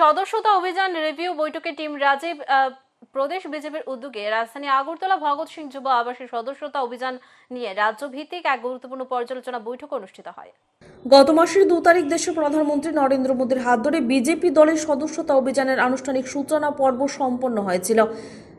সদস্যতা অভিযান রিভিউ বৈঠকে টিম রাজীব প্রদেশ বিজেপির উদ্যোগে রাজধানী আগরতলা ভগৎ সিং যুব আবাসের সদস্যতা অভিযান নিয়ে রাজ্য ভিত্তিক এক গুরুত্বপূর্ণ পর্যালোচনা বৈঠক অনুষ্ঠিত হয়। গত মাসের দু তারিখ দেশের প্রধানমন্ত্রী নরেন্দ্র মোদীর হাত ধরে বিজেপি দলের সদস্যতা অভিযানের আনুষ্ঠানিক সূচনা পর্ব সম্পন্ন হয়েছিল।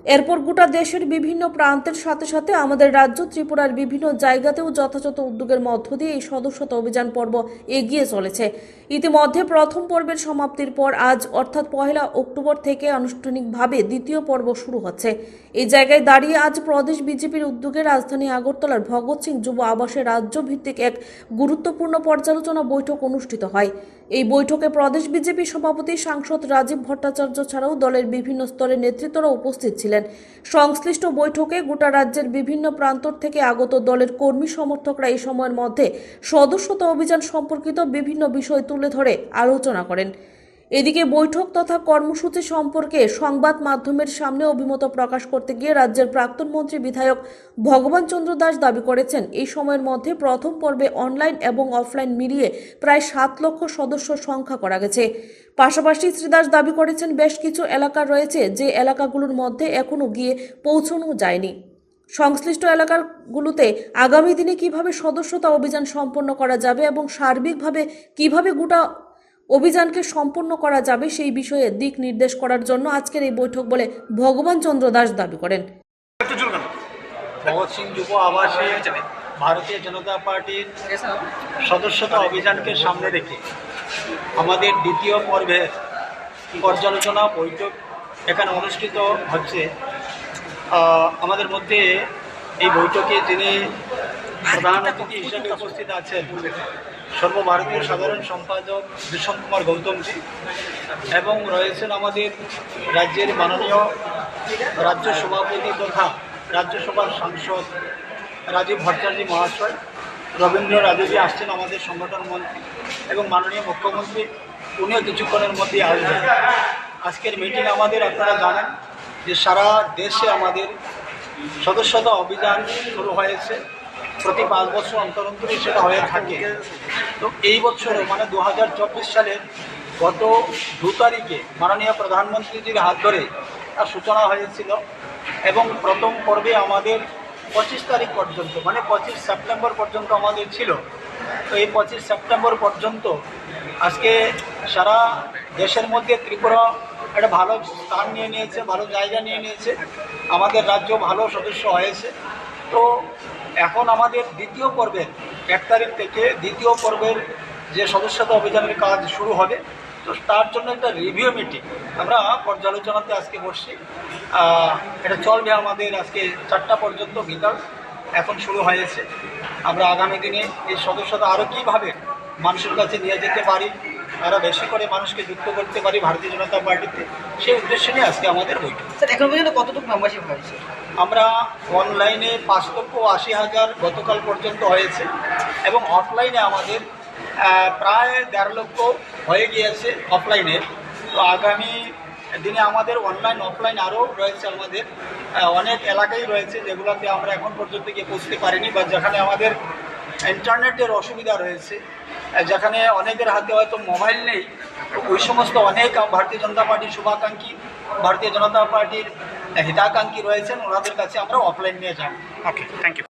এরপর গোটা দেশের বিভিন্ন প্রান্তের সাথে সাথে আমাদের রাজ্য ত্রিপুরার বিভিন্ন জায়গাতেও যথাযথ উদ্যোগের মধ্য দিয়ে এই সদস্যতা অভিযান পর্ব এগিয়ে চলেছে। ইতিমধ্যে প্রথম পর্বের সমাপ্তির পর আজ অর্থাৎ পহেলা অক্টোবর থেকে আনুষ্ঠানিকভাবে দ্বিতীয় পর্ব শুরু হচ্ছে। এই জায়গায় দাঁড়িয়ে আজ প্রদেশ বিজেপির উদ্যোগে রাজধানী আগরতলার ভগৎ সিং যুব আবাসে রাজ্য ভিত্তিক এক গুরুত্বপূর্ণ পর্যালোচনা বৈঠক অনুষ্ঠিত হয়। এই বৈঠকে প্রদেশ বিজেপি সভাপতি সাংসদ রাজীব ভট্টাচার্য ছাড়াও দলের বিভিন্ন স্তরের নেতৃত্বরা উপস্থিত ছিলেন। সংশ্লিষ্ট বৈঠকে গোটা রাজ্যের বিভিন্ন প্রান্তর থেকে আগত দলের কর্মী সমর্থকরা এই সময়ের মধ্যে সদস্যতা অভিযান সম্পর্কিত বিভিন্ন বিষয় তুলে ধরে আলোচনা করেন। এদিকে বৈঠক তথা কর্মসূচি সম্পর্কে সংবাদ মাধ্যমের সামনে অভিমত প্রকাশ করতে গিয়ে রাজ্যের প্রাক্তন মন্ত্রী বিধায়ক ভগবান চন্দ্র দাস দাবি করেছেন, এই সময়ের মধ্যে প্রথম পর্বে অনলাইন এবং অফলাইন মিলিয়ে প্রায় সাত লক্ষ সদস্য সংখ্যা করা গেছে। পাশাপাশি শ্রী দাস দাবি করেছেন, বেশ কিছু এলাকা রয়েছে যে এলাকাগুলোর মধ্যে এখনও গিয়ে পৌঁছানো যায়নি। সংশ্লিষ্ট এলাকাগুলোতে আগামী দিনে কীভাবে সদস্যতা অভিযান সম্পন্ন করা যাবে এবং সার্বিকভাবে কীভাবে গোটা অভিযানকে সম্পূর্ণ করা যাবে সেই বিষয়ে দিক নির্দেশ করার জন্য আজকের এই বৈঠক বলে ভগবান চন্দ্র দাস দাবি করেন। ভগৎ সিং যুব ভারতীয় জনতা পার্টির সদস্যতা অভিযানকে সামনে রেখে আমাদের দ্বিতীয় পর্বের পর্যালোচনা বৈঠক এখানে অনুষ্ঠিত হচ্ছে। আমাদের মধ্যে এই বৈঠকে যিনি প্রধান অতিথি হিসেবে উপস্থিত আছেন সর্বভারতীয় সাধারণ সম্পাদক ভীষণ কুমার গৌতমজি এবং রয়েছেন আমাদের রাজ্যের মাননীয় রাজ্য সভাপতি তথা রাজ্যসভার সাংসদ রাজীব ভট্টাচার্য মহাশয়, রবীন্দ্র রাজুজি আসছেন আমাদের সংগঠন মন্ত্রী এবং মাননীয় মুখ্যমন্ত্রী, উনিও কিছুক্ষণের মধ্যেই আসবেন। আজকের মিটিং আমাদের আপনারা জানেন যে সারা দেশে আমাদের সদস্যতা অভিযান শুরু হয়েছে। প্রতি পাঁচ বছর অন্তর অন্তরই সেটা হয়ে থাকে। তো এই বছরও মানে দু হাজার চব্বিশ সালের গত দু তারিখে মাননীয় প্রধানমন্ত্রীজির হাত ধরে তার সূচনা হয়েছিল এবং প্রথম পর্বে আমাদের পঁচিশ তারিখ পর্যন্ত মানে পঁচিশ সেপ্টেম্বর পর্যন্ত আমাদের ছিল। তো এই পঁচিশ সেপ্টেম্বর পর্যন্ত আজকে সারা দেশের মধ্যে ত্রিপুরা একটা ভালো স্থান নিয়ে নিয়েছে, ভালো জায়গা নিয়ে নিয়েছে। আমাদের রাজ্য ভালো সদস্য হয়েছে। তো এখন আমাদের দ্বিতীয় পর্বের এক তারিখ থেকে দ্বিতীয় পর্বের যে সদস্যতা অভিযানের কাজ শুরু হবে, তো তার জন্য একটা রিভিউ মিটিং আমরা পর্যালোচনাতে আজকে বসছি। এটা চলবে আমাদের আজকে চারটা পর্যন্ত বিকাল এখন শুরু হয়েছে। আমরা আগামী দিনে এই সদস্যতা আরও কীভাবে মানুষের কাছে নিয়ে যেতে পারি আরও বেশি করে মানুষকে যুক্ত করতে পারি ভারতীয় জনতা পার্টিতে, সেই উদ্দেশ্য নিয়ে আজকে আমাদের বৈঠক। স্যার, এখন পর্যন্ত কতটুকু মেম্বারশিপ হয়েছে? আমরা অনলাইনে পাঁচ লক্ষ আশি হাজার গতকাল পর্যন্ত হয়েছে এবং অফলাইনে আমাদের প্রায় দেড় লক্ষ হয়ে গিয়েছে অফলাইনে তো আগামী দিনে আমাদের অনলাইন অফলাইন আরও রয়েছে আমাদের অনেক এলাকাই রয়েছে যেগুলোতে আমরা এখন পর্যন্ত গিয়ে পৌঁছতে পারিনি বা যেখানে আমাদের ইন্টারনেটের অসুবিধা রয়েছে যেখানে অনেকের হাতে হয়তো মোবাইল নেই। ওই সমস্ত অনেক ভারতীয় জনতা পার্টির শুভাকাঙ্ক্ষী ভারতীয় জনতা পার্টির হিতাকাঙ্ক্ষী রয়েছেন ওনাদের কাছে আমরা অফলাইন নিয়ে যাব। Okay thank you